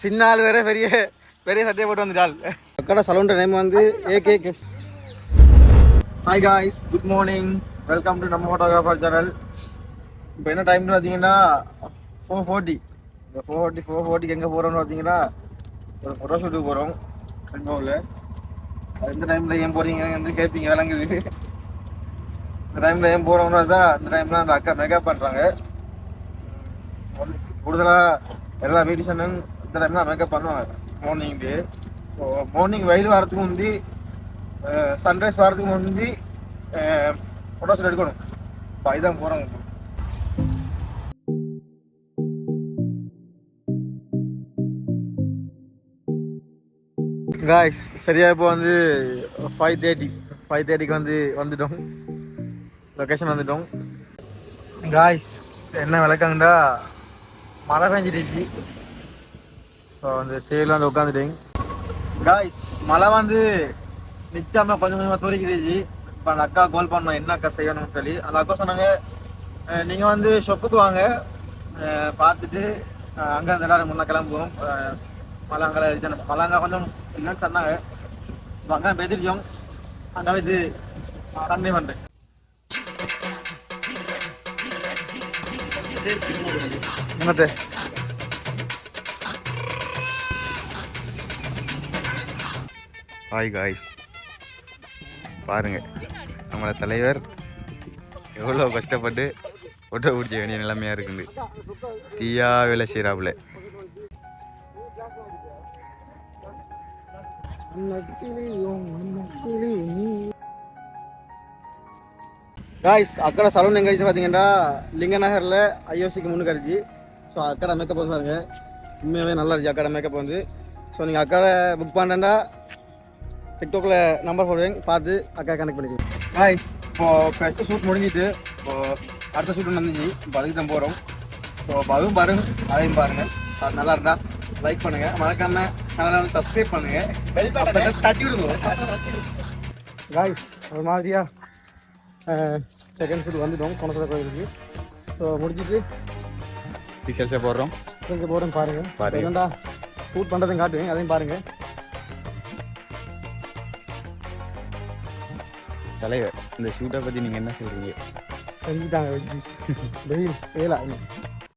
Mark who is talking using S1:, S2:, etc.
S1: சின்ன ஆள் வேற பெரிய பெரிய சட்டையை போட்டு வந்துட்டாள். அக்கடா சலூன் நேம் வந்து AK gift hi guys good morning welcome to நம்ம ஃபோட்டோகிராஃபர் சேனல் இப்போ என்ன டைம்னு பார்த்தீங்கன்னா ஃபோர் ஃபோர்ட்டி இந்த ஃபோர் ஃபோர்ட்டி ஃபோர் ஃபோர்ட்டிக்கு எங்கே போகிறோம்னு பார்த்தீங்கன்னா ஒரு ஃபோட்டோ ஷூட்டுக்கு போகிறோம் ரெண்டாவில் இந்த டைமில் ஏன் போகிறீங்கன்னு கேட்பீங்க விளங்குது. இந்த டைமில் ஏன் போகிறோம்னா தான் இந்த டைமில் அந்த அக்கா மேக்கப் பண்ணுறாங்க கூடுதலாக எல்லா பியூட்டிஷனும் இந்த டைமில் மேக்கப் பண்ணுவாங்க. மார்னிங்கு ஸோ மார்னிங் வெயில் வரத்துக்கு முந்தி சன்ரைஸ் வரதுக்கு முந்தி ஃபோட்டோஸ் எடுக்கணும். இப்போ இதுதான் போகிறோம் காய்ஸ் சரியா இப்போ வந்து ஃபைவ் தேர்ட்டி ஃபைவ் தேர்ட்டிக்கு வந்து வந்துட்டோம். லொக்கேஷன் வந்துட்டோம். காய்ஸ் என்ன விளக்கங்கடா மழை பெஞ்சிருச்சு ஸோ அந்த தேயில வந்து உட்காந்துட்டீங்க காய்ஸ் மழை வந்து நிச்சயமாக கொஞ்சம் கொஞ்சமாக தூரிக்கிடுச்சு இப்போ அந்த அக்கா கோல் பண்ணோம் என்ன அக்கா செய்யணும்னு சொல்லி. அந்த அக்கா சொன்னாங்க நீங்கள் வந்து ஷொப்புக்கு வாங்க. பார்த்துட்டு அங்கே அங்க இருந்து எல்லாரும் கிளம்புவோம். அஹ் மழை கொஞ்சம் இல்லைன்னு சொன்னாங்க. இப்போ அங்கே பெதிரிச்சோம் அங்கே இது கண்ணி பண்ணுறேன் என்னத்தை
S2: ஹாய் காய்ஸ் பாருங்க. நம்மளோட தலைவர் எவ்வளோ கஷ்டப்பட்டு ஃபோட்டோ பிடிச்ச வேண்டிய நிலைமையாக இருக்குது. தீயா வேலை செய்கிறாப்புல
S1: காய்ஸ் அக்கடை சலூன் எங்கே பார்த்தீங்கன்னா லிங்க நகரில் ஐஓசிக்கு முன்னுக்கு இருந்துச்சு ஸோ அக்கடை மேக்கப் வந்து பாருங்கள் உண்மையாகவே நல்லா இருந்துச்சு. அக்கடை மேக்கப் வந்து. ஸோ நீங்கள் அக்கடை புக் பண்ணுறேன்டா டிக்டாக்ல நம்பர் போடுவேன் பார்த்து அக்கா கனெக்ட் பண்ணிக்கலாம் காய்ஸ் இப்போ ஃபஸ்ட்டு ஷூட் முடிஞ்சிட்டு இப்போ அடுத்த ஷூட் வந்துச்சு இப்போ அதுக்கு தான் போகிறோம் ஸோ இப்போ அதுவும் பாருங்க அதையும் பாருங்க. அது நல்லா இருந்தா லைக் பண்ணுங்க. மறக்காம சேனலை வந்து சப்ஸ்கிரைப் பண்ணுங்க. பெல் பட்டனை தட்டி விடுங்க. காய்ஸ் அது மாதிரியா செகண்ட் ஷூட் வந்துட்டோம். கொணசல கோயிலுக்கு. ஸோ முடிச்சிட்டு
S2: டீச்சர்ஸை போடுறோம்.
S1: கொஞ்சம் போகிறேன் பாருங்க.
S2: பாருங்க.
S1: என்னடா ஷூட் பண்ணுறதையும் காட்டுவேன். அதையும் பாருங்க.
S2: தலைவர். இந்த ஷூட்டை பற்றி நீங்கள் என்ன சொல்கிறீங்க
S1: தெரிஞ்சுட்டாங்க வச்சு வெயில் வேலை